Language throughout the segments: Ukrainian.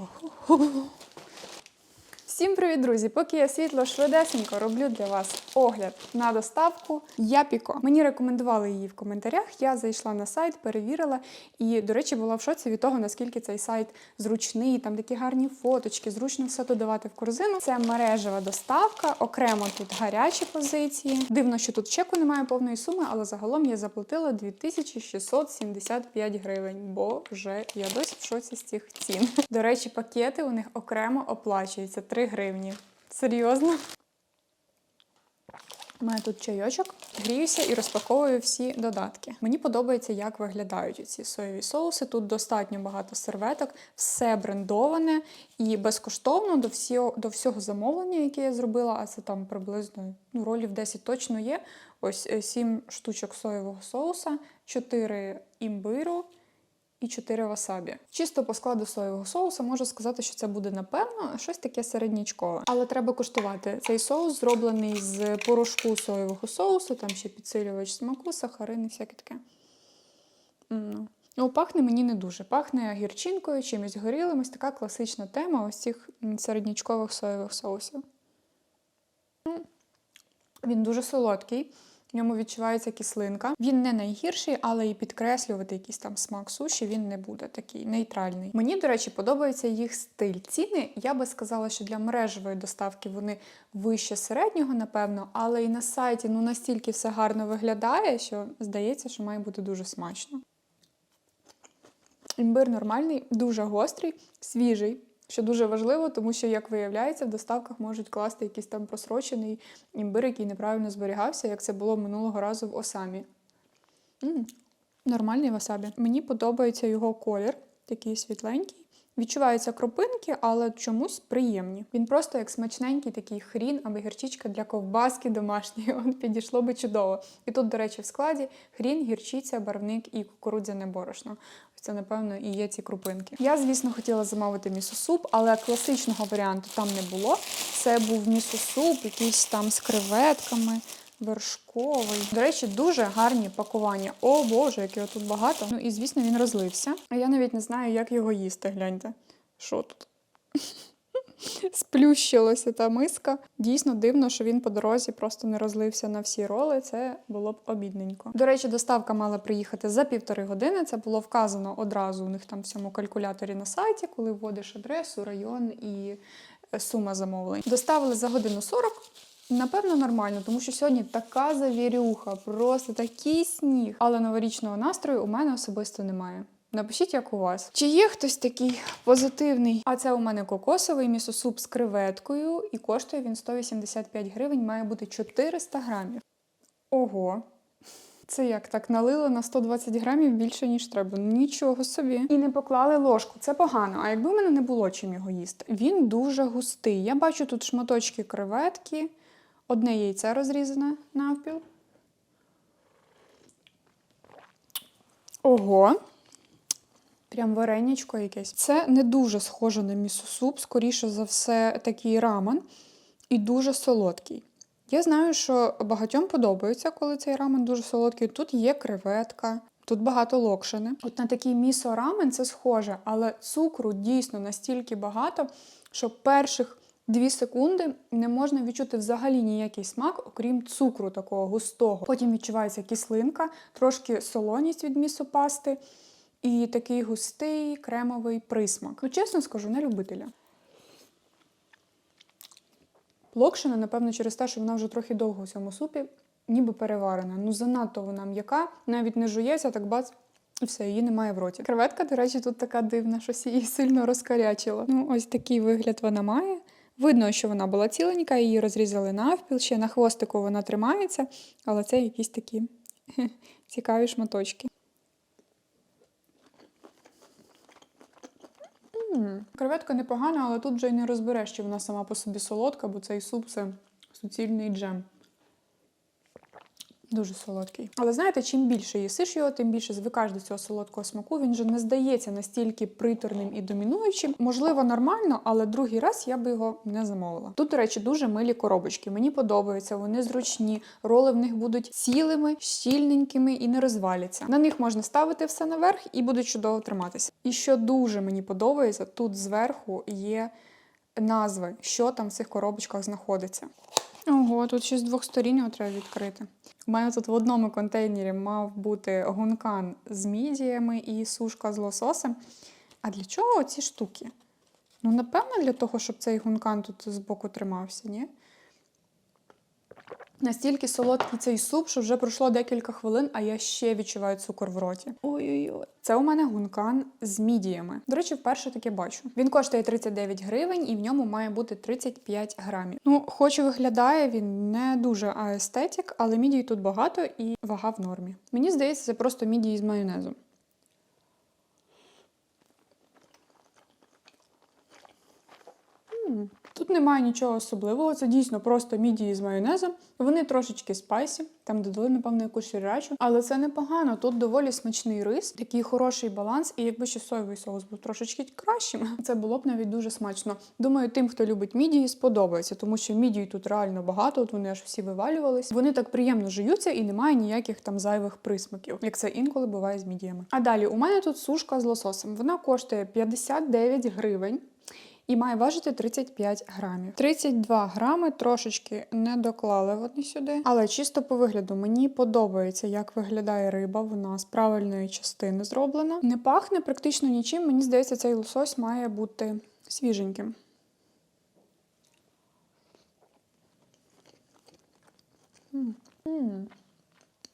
어, Всім привіт, друзі! Поки я світло швидесенько роблю для вас огляд на доставку Япіко. Мені рекомендували її в коментарях. Я зайшла на сайт, перевірила і, до речі, була в шоці від того, наскільки цей сайт зручний. Там такі гарні фоточки, зручно все додавати в корзину. Це мережева доставка, окремо тут гарячі позиції. Дивно, що тут чеку немає повної суми, але загалом я заплатила 2675 гривень. Боже, я досі в шоці з цих цін. До речі, пакети у них окремо оплачуються 3 гривні. Серйозно? Маю тут чайочок, гріюся і розпаковую всі додатки. Мені подобається, як виглядають ці соєві соуси. Тут достатньо багато серветок, все брендоване і безкоштовно до всього, до всього замовлення, яке я зробила, а це там приблизно ну, ролів 10 точно є. Ось 7 штучок соєвого соуса, 4 імбиру і 4 васабі. Чисто по складу соєвого соуса можу сказати, що це буде напевно щось таке середнячкове. Але треба куштувати. Цей соус зроблений з порошку соєвого соусу, там ще підсилювач смаку, сахарин і всяке таке. М, Ну, пахне мені не дуже. Пахне гірчинкою, чимось горілим. Ось така класична тема ось цих середнячкових соєвих соусів. Він дуже солодкий. В ньому відчувається кислинка. Він не найгірший, але і підкреслювати якийсь там смак суші він не буде такий нейтральний. Мені, до речі, подобається їх стиль. Ціни я би сказала, що для мережевої доставки вони вище середнього, напевно, але і на сайті ну настільки все гарно виглядає, що здається, що має бути дуже смачно. Імбир нормальний, дуже гострий, свіжий. Що дуже важливо, тому що, як виявляється, в доставках можуть класти якийсь там просрочений імбир, який неправильно зберігався, як це було минулого разу в Осамі. м нормальний васабі. Мені подобається його колір, такий світленький. Відчуваються кропинки, але чомусь приємні. Він просто як смачненький такий хрін або гірчичка для ковбаски домашньої. От підійшло би чудово. І тут, до речі, в складі хрін, гірчиця, барвник і кукурудзяне борошно. Це, напевно, і є ці крупинки. Я, звісно, хотіла замовити місосуп, але класичного варіанту там не було. Це був місосуп, якийсь там з креветками. Вершковий. До речі, дуже гарні пакування. О Боже, яке тут багато. Ну і звісно, він розлився. А я навіть не знаю, як його їсти. Гляньте. Що тут? Сплющилася та миска. Дійсно дивно, що він по дорозі просто не розлився на всі роли. Це було б обідненько. До речі, доставка мала приїхати за півтори години. Це було вказано одразу у них там в цьому калькуляторі на сайті, коли вводиш адресу, район і е, сума замовлень. Доставили за годину 40. Напевно, нормально, тому що сьогодні така завірюха, просто такий сніг. Але новорічного настрою у мене особисто немає. Напишіть, як у вас. Чи є хтось такий позитивний? А це у мене кокосовий місосуп з креветкою, і коштує він 185 гривень, має бути 400 грамів. Ого. Це як так налили на 120 грамів більше, ніж треба. Ну, Нічого собі. І не поклали ложку. Це погано. А якби в мене не було чим його їсти? Він дуже густий. Я бачу тут шматочки креветки, одне яйце розрізане навпіл. Ого. Прям варенячко якесь. Це не дуже схоже на місосуп, скоріше за все, такий рамен і дуже солодкий. Я знаю, що багатьом подобається, коли цей рамен дуже солодкий. Тут є креветка, тут багато локшини. От на такий місо-рамен це схоже, але цукру дійсно настільки багато, що перших дві секунди не можна відчути взагалі ніякий смак, окрім цукру такого густого. Потім відчувається кислинка, трошки солоність від місопасти і такий густий кремовий присмак. Ну, чесно скажу, не любителя. Локшина, напевно, через те, що вона вже трохи довго в цьому супі, ніби переварена. Ну, занадто вона м'яка, навіть не жується, так бац, і все, її немає в роті. Креветка, до речі, тут така дивна, щось її сильно розкарячило. Ну, ось такий вигляд вона має. Видно, що вона була ціленька, її розрізали навпіл, ще на хвостику вона тримається, але це якісь такі цікаві шматочки. Креветка непогана, але тут вже й не розбереш, чи вона сама по собі солодка, бо цей суп це суцільний джем. Дуже солодкий. Але знаєте, чим більше їсиш його, тим більше звикаєш до цього солодкого смаку. Він же не здається настільки приторним і домінуючим. Можливо, нормально, але другий раз я би його не замовила. Тут, до речі, дуже милі коробочки. Мені подобаються, вони зручні. Роли в них будуть цілими, щільненькими і не розваляться. На них можна ставити все наверх і будуть чудово триматися. І що дуже мені подобається, тут зверху є назви, що там в цих коробочках знаходиться. Ого, тут ще з двох сторін його треба відкрити. У мене тут в одному контейнері мав бути гункан з мідіями і сушка з лососем. А для чого ці штуки? Ну, напевно, для того, щоб цей гункан тут збоку тримався, ні? Настільки солодкий цей суп, що вже пройшло декілька хвилин, а я ще відчуваю цукор в роті. Ой-ой-ой. Це у мене гункан з мідіями. До речі, вперше таке бачу. Він коштує 39 гривень і в ньому має бути 35 грамів. Ну, хоч і виглядає він не дуже аестетик, але мідій тут багато і вага в нормі. Мені здається, це просто мідії з майонезом. М, Тут немає нічого особливого, це дійсно просто мідії з майонезом. Вони трошечки спайсі, там додали, напевно, якусь ширячу, але це непогано. Тут доволі смачний рис, такий хороший баланс, і якби ще соєвий соус був трошечки кращим, це було б навіть дуже смачно. Думаю, тим, хто любить мідії, сподобається, тому що мідії тут реально багато, от вони аж всі вивалювались. Вони так приємно жуються і немає ніяких там зайвих присмаків, як це інколи буває з мідіями. А далі у мене тут сушка з лососем. Вона коштує 59 гривень і має важити 35 грамів. 32 грами трошечки не доклали вони сюди, але чисто по вигляду мені подобається, як виглядає риба. Вона з правильної частини зроблена. Не пахне практично нічим. Мені здається, цей лосось має бути свіженьким.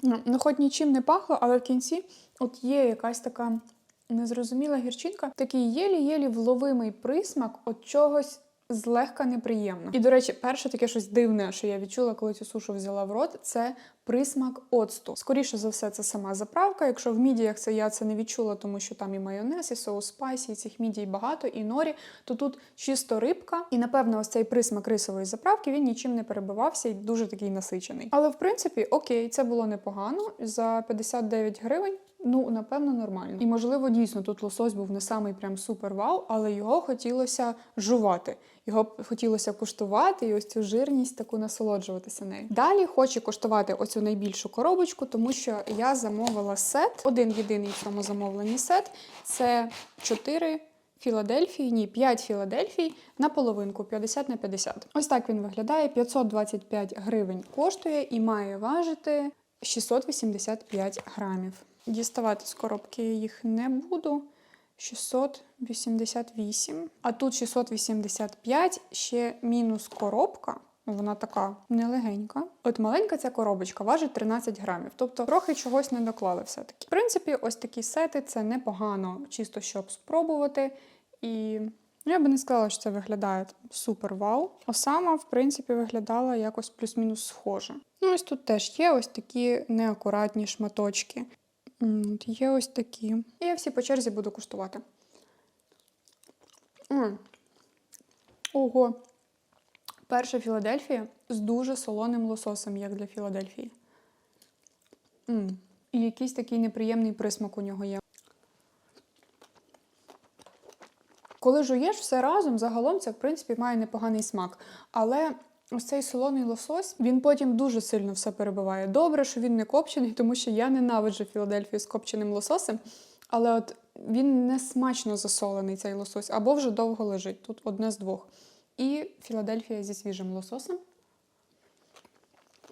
Ну, хоч нічим не пахло, але в кінці от є якась така незрозуміла гірчинка, такий єлі-єлі вловимий присмак от чогось злегка неприємно. І, до речі, перше таке щось дивне, що я відчула, коли цю сушу взяла в рот, це присмак оцту. Скоріше за все, це сама заправка. Якщо в мідіях це я це не відчула, тому що там і майонез, і соус спайсі, і цих мідій багато, і норі, то тут чисто рибка. І напевно, ось цей присмак рисової заправки він нічим не перебивався і дуже такий насичений. Але в принципі, окей, це було непогано. За 59 гривень. Ну, напевно, нормально. І можливо, дійсно тут лосось був не самий прям супер вау, але його хотілося жувати. Його хотілося куштувати і ось цю жирність таку насолоджуватися нею. Далі хочу куштувати оцю найбільшу коробочку, тому що я замовила сет. Один єдиний в цьому замовленні сет це 4 Філадельфії, ні, 5 Філадельфій на половинку 50 на 50. Ось так він виглядає. 525 гривень коштує і має важити 685 грамів. Діставати з коробки їх не буду. 688. А тут 685, ще мінус коробка. Вона така нелегенька. От маленька ця коробочка важить 13 грамів, тобто трохи чогось не доклали все-таки. В принципі, ось такі сети це непогано, чисто щоб спробувати. І я би не сказала, що це виглядає супер вау. Осама, в принципі, виглядала якось плюс-мінус схоже. Ну, ось тут теж є ось такі неакуратні шматочки. Є ось такі. І я всі по черзі буду куштувати. Ого. Перша Філадельфія з дуже солоним лососем, як для Філадельфії. М. І якийсь такий неприємний присмак у нього є. Коли жуєш все разом, загалом це, в принципі, має непоганий смак. Але ось цей солоний лосось, він потім дуже сильно все перебиває. Добре, що він не копчений, тому що я ненавиджу Філадельфію з копченим лососем. Але от він не смачно засолений, цей лосось, або вже довго лежить. Тут одне з двох. І Філадельфія зі свіжим лососем.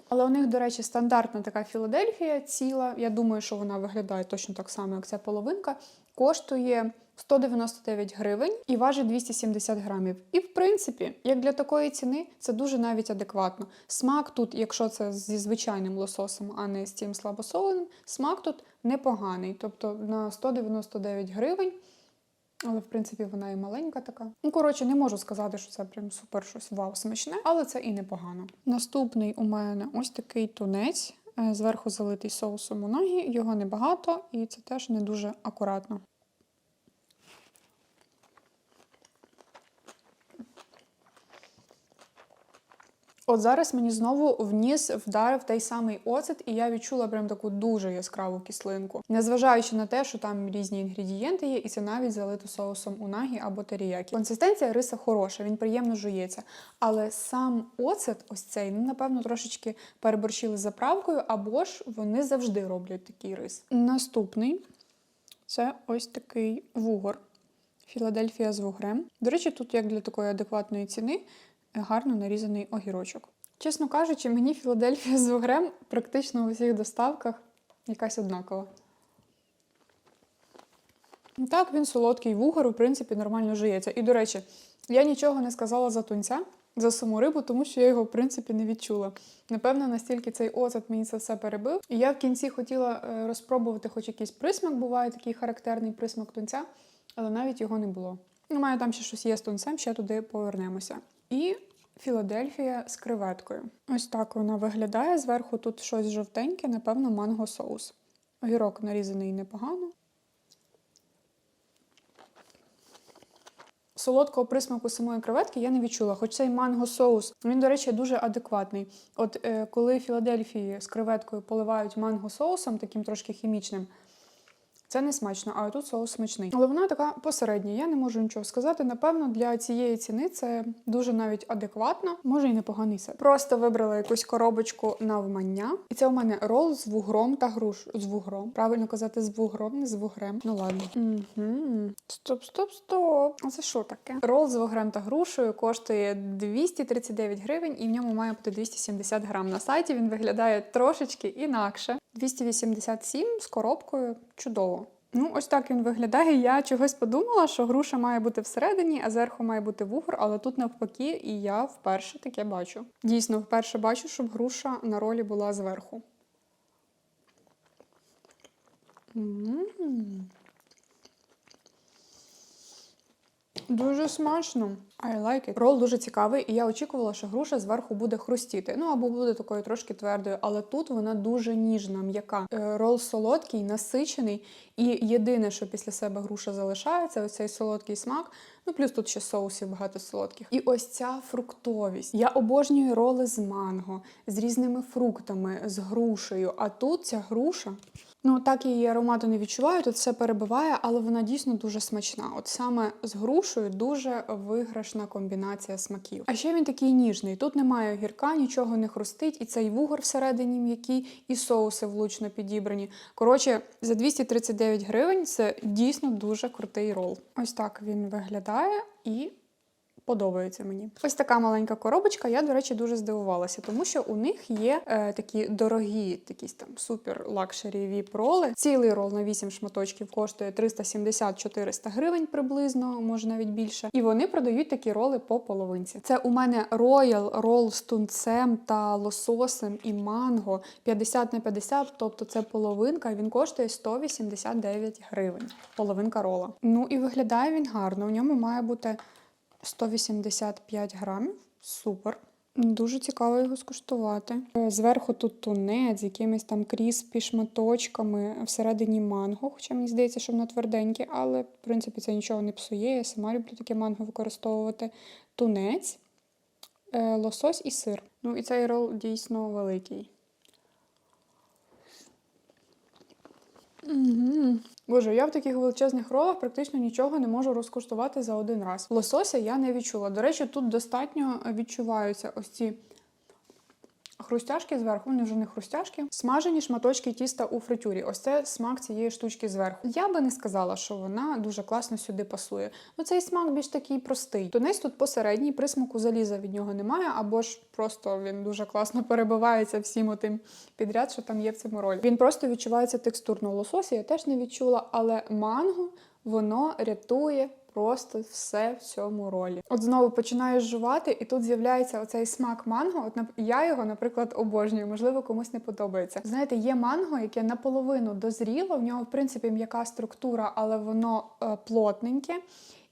Але у них, до речі, стандартна така Філадельфія ціла. Я думаю, що вона виглядає точно так само, як ця половинка. Коштує 199 гривень і важить 270 грамів. І, в принципі, як для такої ціни, це дуже навіть адекватно. Смак тут, якщо це зі звичайним лососом, а не з цим слабосоленим, смак тут непоганий. Тобто на 199 гривень. Але, в принципі, вона і маленька така. Ну, коротше, не можу сказати, що це прям супер щось вау смачне, але це і непогано. Наступний у мене ось такий тунець, е, зверху залитий соусом у ноги. Його небагато, і це теж не дуже акуратно. От зараз мені знову в ніс вдарив той самий оцет, і я відчула прям таку дуже яскраву кислинку. Незважаючи на те, що там різні інгредієнти є, і це навіть залито соусом унагі або теріякі. Консистенція риса хороша, він приємно жується. Але сам оцет, ось цей, ну напевно, трошечки переборщили з заправкою, або ж вони завжди роблять такий рис. Наступний це ось такий вугор. Філадельфія з вугрем. До речі, тут, як для такої адекватної ціни, гарно нарізаний огірочок. Чесно кажучи, мені Філадельфія з вугрем практично у всіх доставках якась однакова. Так, він солодкий вугор, в принципі, нормально жиється. І, до речі, я нічого не сказала за тунця, за саму рибу, тому що я його, в принципі, не відчула. Напевно, настільки цей оцет мені це все перебив. І я в кінці хотіла е, розпробувати хоч якийсь присмак, буває такий характерний присмак тунця, але навіть його не було. У мене там ще щось є з тунцем, ще туди повернемося. І Філадельфія з креветкою. Ось так вона виглядає. Зверху тут щось жовтеньке, напевно, манго соус. Огірок нарізаний непогано. Солодкого присмаку самої креветки я не відчула, хоч цей манго соус, він, до речі, дуже адекватний. От е, коли Філадельфії з креветкою поливають манго соусом, таким трошки хімічним, це не смачно, а тут соус смачний. Але вона така посередня, я не можу нічого сказати. Напевно, для цієї ціни це дуже навіть адекватно, може і непоганий сет. Просто вибрала якусь коробочку навмання. І це у мене рол з вугром та груш. З вугром. Правильно казати, з вугром, не з вугрем. Ну ладно. Угу. Стоп, стоп, стоп. А це що таке? Рол з вугрем та грушею коштує 239 гривень, і в ньому має бути 270 грам. На сайті він виглядає трошечки інакше. 287 з коробкою. Чудово. Ну, ось так він виглядає. Я чогось подумала, що груша має бути всередині, а зверху має бути вугор, але тут навпаки, і я вперше таке бачу. Дійсно, вперше бачу, щоб груша на ролі була зверху. М. Дуже смачно. I like it. Рол дуже цікавий, і я очікувала, що груша зверху буде хрустіти. Ну або буде такою трошки твердою, але тут вона дуже ніжна, м'яка. Е, Рол солодкий, насичений, і єдине, що після себе груша залишається, ось цей солодкий смак. Ну, плюс тут ще соусів багато солодких. І ось ця фруктовість. Я обожнюю роли з манго, з різними фруктами, з грушею. А тут ця груша. Ну, так її аромату не відчуваю, тут все перебиває, але вона дійсно дуже смачна. От саме з грушею дуже виграшна комбінація смаків. А ще він такий ніжний. Тут немає гірка, нічого не хрустить, і цей вугор всередині м'який, і соуси влучно підібрані. Коротше, за 239 гривень це дійсно дуже крутий рол. Ось так він виглядає і. Подобається мені. Ось така маленька коробочка. Я, до речі, дуже здивувалася, тому що у них є е, такі дорогі, якісь там супер лакшері віп роли. Цілий рол на 8 шматочків коштує 370-400 гривень приблизно, може навіть більше. І вони продають такі роли по половинці. Це у мене Royal рол з тунцем та лососем і манго 50 на 50, тобто це половинка. Він коштує 189 гривень. Половинка рола. Ну і виглядає він гарно. У ньому має бути. 185 грамів. Супер. Дуже цікаво його скуштувати. Е, Зверху тут тунець якимись там кріспі шматочками, всередині манго, хоча мені здається, що воно тверденьке, але в принципі це нічого не псує. Я сама люблю таке манго використовувати. Тунець, е, лосось і сир. Ну і цей рол дійсно великий. Угу. Боже, я в таких величезних ролах практично нічого не можу розкуштувати за один раз. Лосося я не відчула. До речі, тут достатньо відчуваються ось ці хрустяшки зверху, вони вже не хрустяшки. Смажені шматочки тіста у фритюрі. Ось це смак цієї штучки зверху. Я би не сказала, що вона дуже класно сюди пасує. Ну цей смак більш такий простий. Тунець тут посередній, присмаку заліза від нього немає, або ж просто він дуже класно перебивається всім отим підряд, що там є в цьому ролі. Він просто відчувається текстурно лососі, я теж не відчула, але манго воно рятує. Просто все в цьому ролі. От знову починаєш жувати, і тут з'являється оцей смак манго. От я його, наприклад, обожнюю, можливо, комусь не подобається. Знаєте, є манго, яке наполовину дозріло, в нього, в принципі, м'яка структура, але воно е, плотненьке,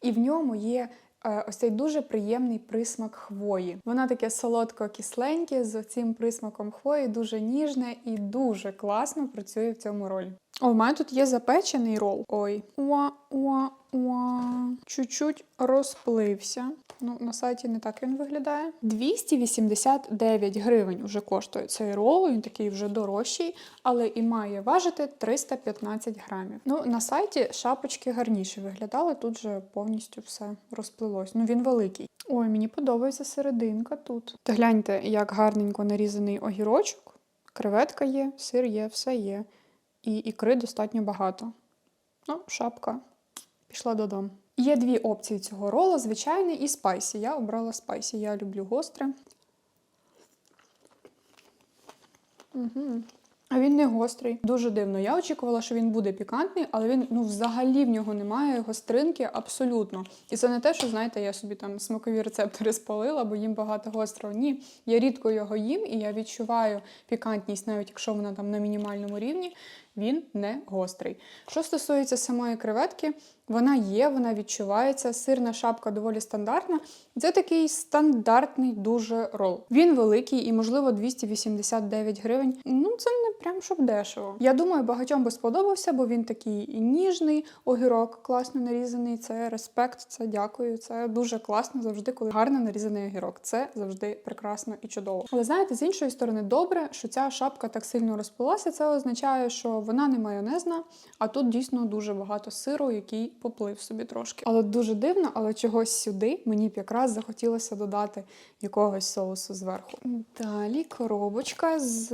і в ньому є. Е, Ось цей дуже приємний присмак хвої. Воно таке солодко-кисленьке з цим присмаком хвої, дуже ніжне і дуже класно працює в цьому ролі. О, в мене тут є запечений рол. Ой, уа, уа, уа. чуть-чуть розплився. Ну, на сайті не так він виглядає. 289 гривень вже коштує цей рол, він такий вже дорожчий, але і має важити 315 грамів. Ну, на сайті шапочки гарніше виглядали, тут же повністю все розплилось. Ну, він великий. Ой, мені подобається серединка тут. Та гляньте, як гарненько нарізаний огірочок. Креветка є, сир є, все є. І ікри достатньо багато. Ну, шапка пішла додому. Є дві опції цього рола: звичайний і спайсі. Я обрала спайсі. Я люблю гостре. Угу. А він не гострий. Дуже дивно. Я очікувала, що він буде пікантний, але він ну взагалі в нього немає гостринки абсолютно. І це не те, що знаєте, я собі там смакові рецептори спалила, бо їм багато гострого. Ні, я рідко його їм, і я відчуваю пікантність, навіть якщо вона там на мінімальному рівні. Він не гострий. Що стосується самої креветки, вона є, вона відчувається. Сирна шапка доволі стандартна. Це такий стандартний дуже рол. Він великий і, можливо, 289 гривень. Ну, це не прям щоб дешево. Я думаю, багатьом би сподобався, бо він такий ніжний, огірок класно нарізаний. Це респект, це дякую. Це дуже класно завжди, коли гарно нарізаний огірок. Це завжди прекрасно і чудово. Але знаєте, з іншої сторони, добре, що ця шапка так сильно розпилася. Це означає, що вона не майонезна, а тут дійсно дуже багато сиру, який поплив собі трошки. Але дуже дивно, але чогось сюди мені б якраз захотілося додати якогось соусу зверху. Далі коробочка з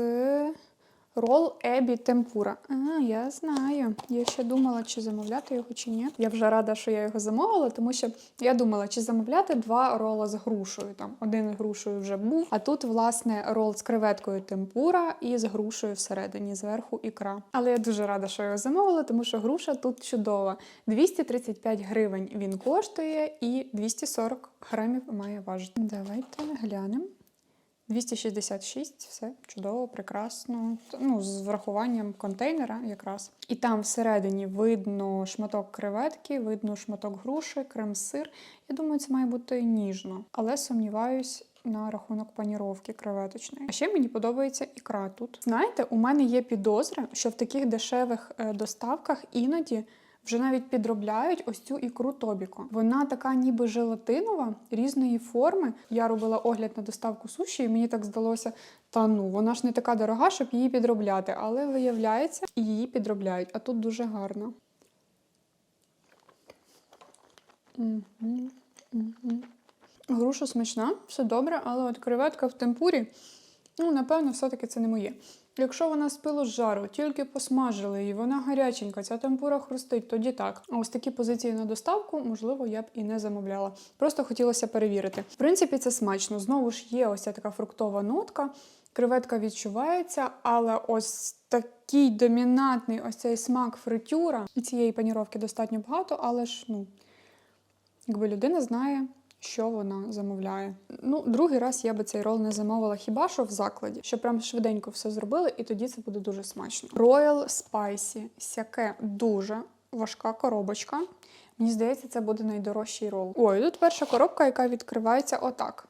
рол Ебі Темпура. А, я знаю. Я ще думала, чи замовляти його, чи ні. Я вже рада, що я його замовила, тому що я думала, чи замовляти два рола з грушею. Там один з грушею вже був. А тут, власне, рол з креветкою темпура і з грушею всередині, зверху ікра. Але я дуже рада, що його замовила, тому що груша тут чудова. 235 гривень він коштує і 240 грамів має важити. Давайте глянемо. 266, все чудово, прекрасно. Ну, з врахуванням контейнера якраз. І там всередині видно шматок креветки, видно шматок груші, крем-сир. Я думаю, це має бути ніжно, але сумніваюсь. На рахунок паніровки креветочної. А ще мені подобається ікра тут. Знаєте, у мене є підозра, що в таких дешевих е, доставках іноді вже навіть підробляють ось цю ікру Тобіко. Вона така ніби желатинова, різної форми. Я робила огляд на доставку суші, і мені так здалося, та ну вона ж не така дорога, щоб її підробляти. Але виявляється, її підробляють. А тут дуже гарно. Груша смачна, все добре, але от креветка в темпурі, ну, напевно, все-таки це не моє. Якщо вона з пилу з жару, тільки посмажили її, вона гаряченька, ця темпура хрустить, тоді так. А ось такі позиції на доставку, можливо, я б і не замовляла. Просто хотілося перевірити. В принципі, це смачно. Знову ж є ось ця така фруктова нотка. Креветка відчувається, але ось такий домінантний ось цей смак фритюра. І цієї паніровки достатньо багато, але ж, ну, якби людина знає що вона замовляє. Ну, другий раз я би цей рол не замовила хіба що в закладі, що прям швиденько все зробили, і тоді це буде дуже смачно. Royal Spicy. Сяке дуже важка коробочка. Мені здається, це буде найдорожчий рол. Ой, тут перша коробка, яка відкривається отак.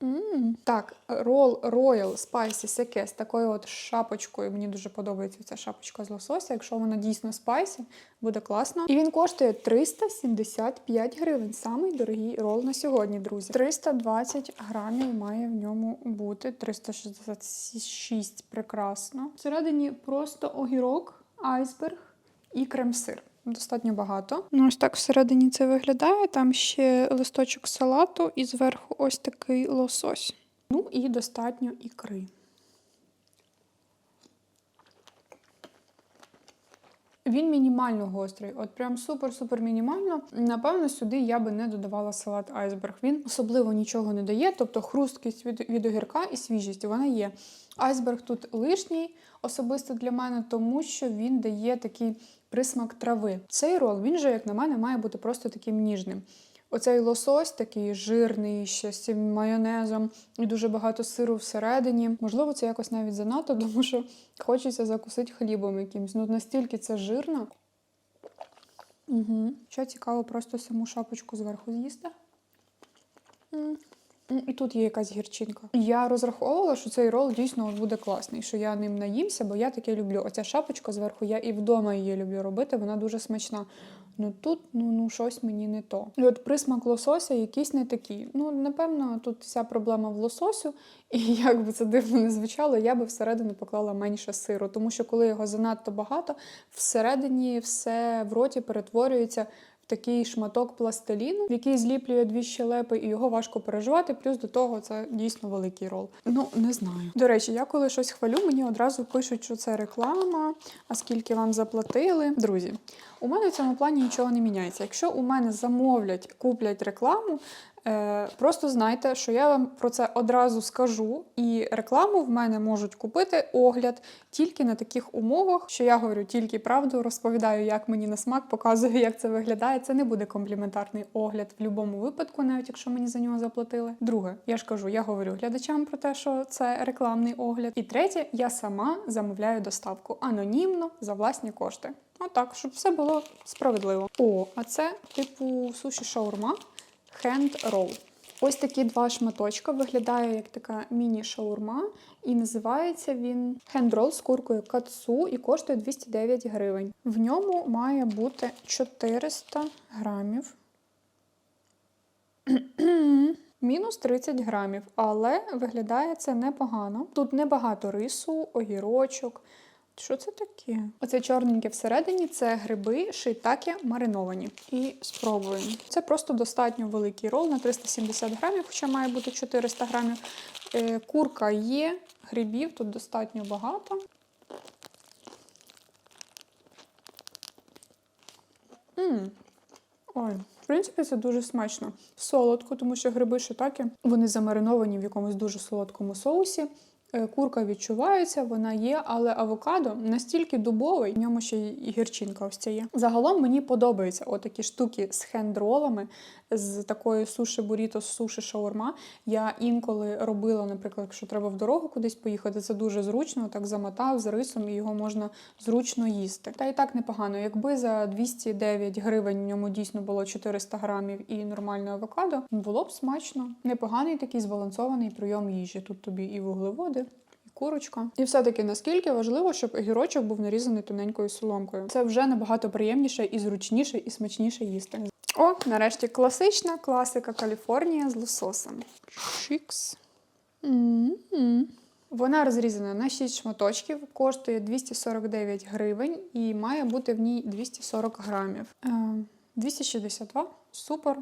Mm. Так, рол Royal Spicy Сяке з такою от шапочкою. Мені дуже подобається ця шапочка з лосося. Якщо вона дійсно спайсі, буде класно. І він коштує 375 гривень. Самий дорогий рол на сьогодні, друзі. 320 грамів має в ньому бути. 366 прекрасно. Всередині просто огірок, айсберг і крем-сир. Достатньо багато. Ну, ось так всередині це виглядає. Там ще листочок салату і зверху ось такий лосось. Ну і достатньо ікри. Він мінімально гострий, от прям супер-супер мінімально. Напевно, сюди я би не додавала салат айсберг. Він особливо нічого не дає, тобто хрусткість від, від огірка і свіжість вона є. Айсберг тут лишній, особисто для мене, тому що він дає такий присмак трави. Цей рол, він же, як на мене, має бути просто таким ніжним. Оцей лосось такий жирний, ще з цим майонезом і дуже багато сиру всередині. Можливо, це якось навіть занадто, тому що хочеться закусити хлібом якимось. Ну настільки це жирно. Угу. Що цікаво, просто саму шапочку зверху з'їсти. І тут є якась гірчинка. Я розраховувала, що цей рол дійсно буде класний, що я ним наїмся, бо я таке люблю. Оця шапочка зверху, я і вдома її люблю робити, вона дуже смачна. Ну тут ну, ну щось мені не то. І от присмак лосося якийсь не такий. Ну, напевно, тут вся проблема в лососю, і як би це дивно не звучало, я би всередину поклала менше сиру, тому що коли його занадто багато, всередині все в роті перетворюється. Такий шматок пластиліну, в який зліплює дві щелепи, і його важко переживати. Плюс до того це дійсно великий рол. Ну не знаю. До речі, я коли щось хвалю, мені одразу пишуть, що це реклама, а скільки вам заплатили. Друзі, у мене в цьому плані нічого не міняється. Якщо у мене замовлять, куплять рекламу, просто знайте, що я вам про це одразу скажу. І рекламу в мене можуть купити огляд тільки на таких умовах, що я говорю тільки правду, розповідаю, як мені на смак, показую, як це виглядає. Це не буде компліментарний огляд в будь-якому випадку, навіть якщо мені за нього заплатили. Друге, я ж кажу, я говорю глядачам про те, що це рекламний огляд. І третє, я сама замовляю доставку анонімно за власні кошти. Отак, щоб все було справедливо. О, а це типу суші шаурма hand roll. Ось такі два шматочка. Виглядає як така міні-шаурма, і називається він хендрол з куркою кацу і коштує 209 гривень. В ньому має бути 400 грамів. Мінус 30 грамів, але виглядає це непогано. Тут небагато рису, огірочок. Що це таке? Оце чорненьке всередині це гриби шийтаке мариновані. І спробуємо. Це просто достатньо великий рол на 370 грамів, хоча має бути 400 грамів. Е, Курка є, грибів тут достатньо багато. М. Ой, в принципі, це дуже смачно. Солодко, тому що гриби шитаки, вони замариновані в якомусь дуже солодкому соусі. Е, Курка відчувається, вона є, але авокадо настільки дубовий, в ньому ще й гірчинка ось ця є. Загалом мені подобаються отакі штуки з хендролами, з такою суші буріто, з суші шаурма. Я інколи робила, наприклад, якщо треба в дорогу кудись поїхати, це дуже зручно, так замотав з рисом і його можна зручно їсти. Та і так непогано. Якби за 209 гривень в ньому дійсно було 400 грамів і нормальне авокадо, було б смачно. Непоганий такий збалансований прийом їжі. Тут тобі і вуглеводи. Курочка. І все-таки наскільки важливо, щоб огірочок був нарізаний тоненькою соломкою. Це вже набагато приємніше і зручніше, і смачніше їсти. О, нарешті класична класика Каліфорнія з лососем. Чікс. М-м-м. Вона розрізана на 6 шматочків, коштує 249 гривень і має бути в ній 240 грамів. Е, 262. Супер.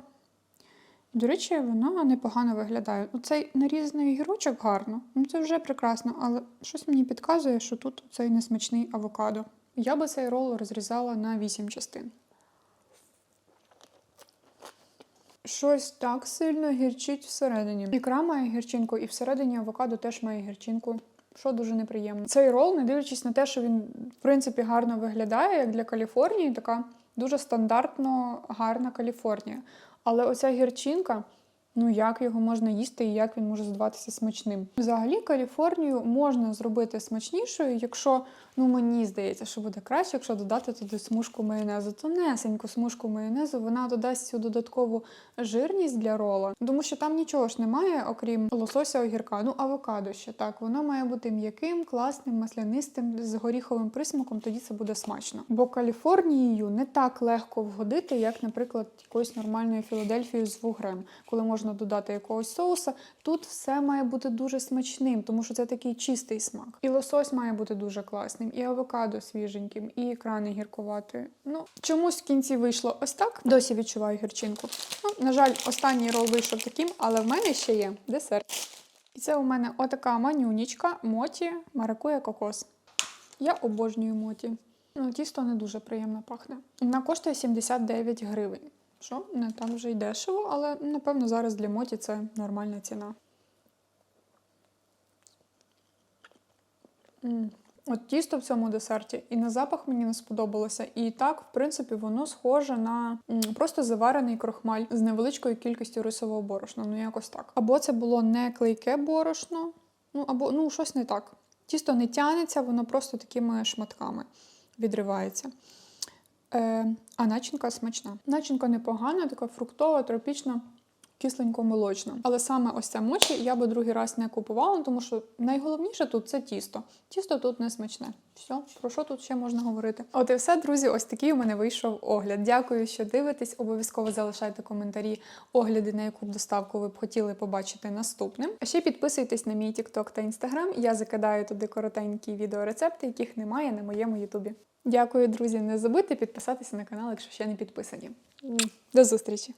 До речі, вона непогано виглядає. Оцей нарізаний гірочок гарно, ну це вже прекрасно, але щось мені підказує, що тут цей несмачний авокадо. Я би цей рол розрізала на 8 частин. Щось так сильно гірчить всередині. Ікра має гірчинку, і всередині авокадо теж має гірчинку. Що дуже неприємно. Цей рол, не дивлячись на те, що він в принципі гарно виглядає, як для Каліфорнії, така дуже стандартно гарна Каліфорнія. Але оця гірчинка, ну як його можна їсти і як він може здаватися смачним. Взагалі, Каліфорнію можна зробити смачнішою, якщо ну мені здається, що буде краще, якщо додати туди смужку майонезу. Тонесеньку смужку майонезу, вона додасть цю додаткову жирність для рола, тому що там нічого ж немає, окрім лосося огірка. Ну, авокадо ще так. Воно має бути м'яким, класним, маслянистим, з горіховим присмаком, тоді це буде смачно. Бо Каліфорнією не так легко вгодити, як, наприклад, якоюсь нормальною Філадельфією з вугрем, коли можна додати якогось соуса. Тут все має бути дуже смачним, тому що це такий чистий смак. І лосось має бути дуже класним, і авокадо свіженьким, і ікра не гіркувати. Ну, чомусь в кінці вийшло ось так. Досі відчуваю гірчинку. Ну, на жаль, останній рол вийшов таким, але в мене ще є десерт. І це у мене отака манюнічка моті маракуя кокос. Я обожнюю моті. Ну, тісто не дуже приємно пахне. Вона коштує 79 гривень. Що не так вже й дешево, але напевно зараз для моті це нормальна ціна. От тісто в цьому десерті і на запах мені не сподобалося. І так, в принципі, воно схоже на просто заварений крохмаль з невеличкою кількістю рисового борошна. Ну, якось так. Або це було не клейке борошно, ну або ну щось не так. Тісто не тянеться, воно просто такими шматками відривається. Е, а начинка смачна. Начинка непогана, така фруктова, тропічна. Кисленько-молочна. Але саме ось це мочі я би другий раз не купувала, тому що найголовніше тут це тісто. Тісто тут не смачне. Все, про що тут ще можна говорити? От і все, друзі, ось такий у мене вийшов огляд. Дякую, що дивитесь. Обов'язково залишайте коментарі, огляди, на яку б доставку ви б хотіли побачити наступним. А ще підписуйтесь на мій TikTok та Instagram. Я закидаю туди коротенькі відеорецепти, яких немає на моєму Ютубі. Дякую, друзі. Не забудьте підписатися на канал, якщо ще не підписані. До зустрічі!